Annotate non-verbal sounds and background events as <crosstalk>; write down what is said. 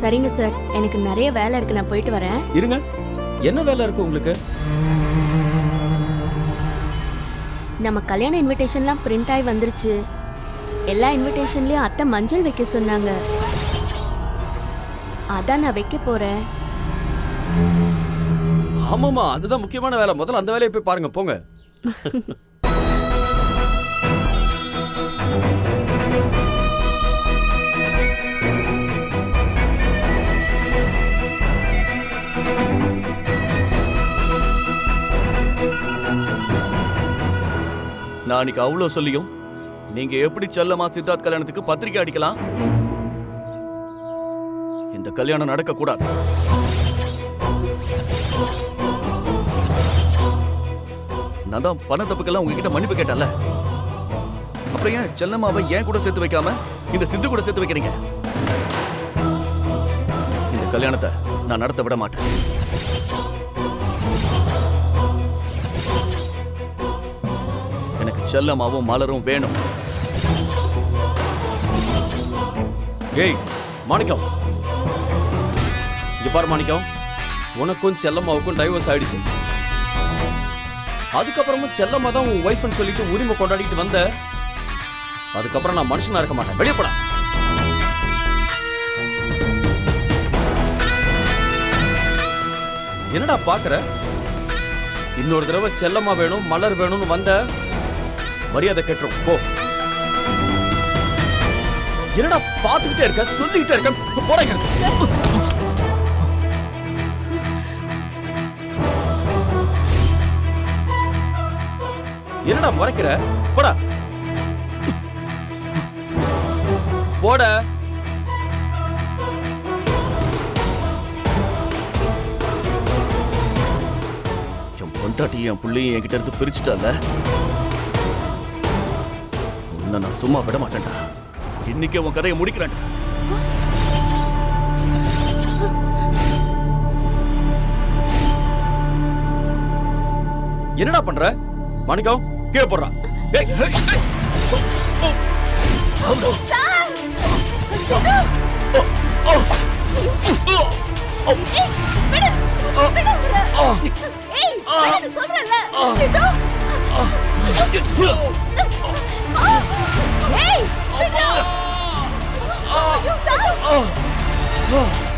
சரிங்க சார் எனக்கு நிறைய வேலை இருக்கு. நான் போயிட்டு வரேன். இருங்க. என்ன வேலை இருக்கு உங்களுக்கு? நம்ம கல்யாண இன்விடேஷன்லாம் பிரிண்ட் ஆகி வந்துருச்சு. எல்லா இன்விடேஷன்லயும் அத்தை மஞ்சள் வைக்க சொன்னாங்க. அதான் நான் வைக்க போறேன். ஆமாமா அதுதான் முக்கியமான வேலை. முதல்ல அந்த வேலையை போய் பாருங்க போங்க. <laughs> நான் அவ்வளோ சொல்லியும் நீங்க எப்படி செல்லமா சித்தார்த் கல்யாணத்துக்கு பத்திரிக்கை அடிக்கலாம்? இந்த கல்யாணம் நடக்க கூடாது நான் தான் பண தப்புக்கெல்லாம் உங்ககிட்ட மன்னிப்பு கேட்டேன்ல. அப்புறம் ஏன் செல்லம்மாவை ஏன் கூட சேர்த்து வைக்காம இந்த சித்து கூட சேர்த்து வைக்கிறீங்க? இந்த கல்யாணத்தை நான் நடத்த விட மாட்டேன். செல்லமாவும் செல்லம்மாவும் மலரும் வேணும். ஏய் மாணிக்கம். இங்க பாரு மாணிக்கம். உனக்கும் செல்லம்மாவுக்கும் டைவர்ஸ் ஆயிடுச்சு. அதுக்கப்புறமும் செல்லம்மா தான் உன் ஒய்ஃப்னு சொல்லிட்டு உரிமை கொண்டாடிட்டு வந்த. அதுக்கப்புறம் நான் மனுஷனா இருக்க மாட்டேன். வெளியே போடா. என்னடா பாக்குற இன்னொரு தடவை செல்லம்மா வேணும் மலர் வேணும்னு வந்த. மரியாதை கெட்டுரும். போ. என்னடா பாத்துக்கிட்டே இருக்க? சொல்லிக்கிட்டே இருக்க? போட என்னடா மறைக்கிற? போடா. போட. என் பொண்டாட்டி என் பிள்ளையும் என்கிட்ட இருந்து பிரிச்சுட்டால? உன்னை நான் சும்மா விட மாட்டேன்டா இன்னைக்கே உன் கதையை முடிக்கிறேன்டா என்னடா பண்ற மணிக்கம் கீழே போடுறான் ஏய், ஏய், ஏய்.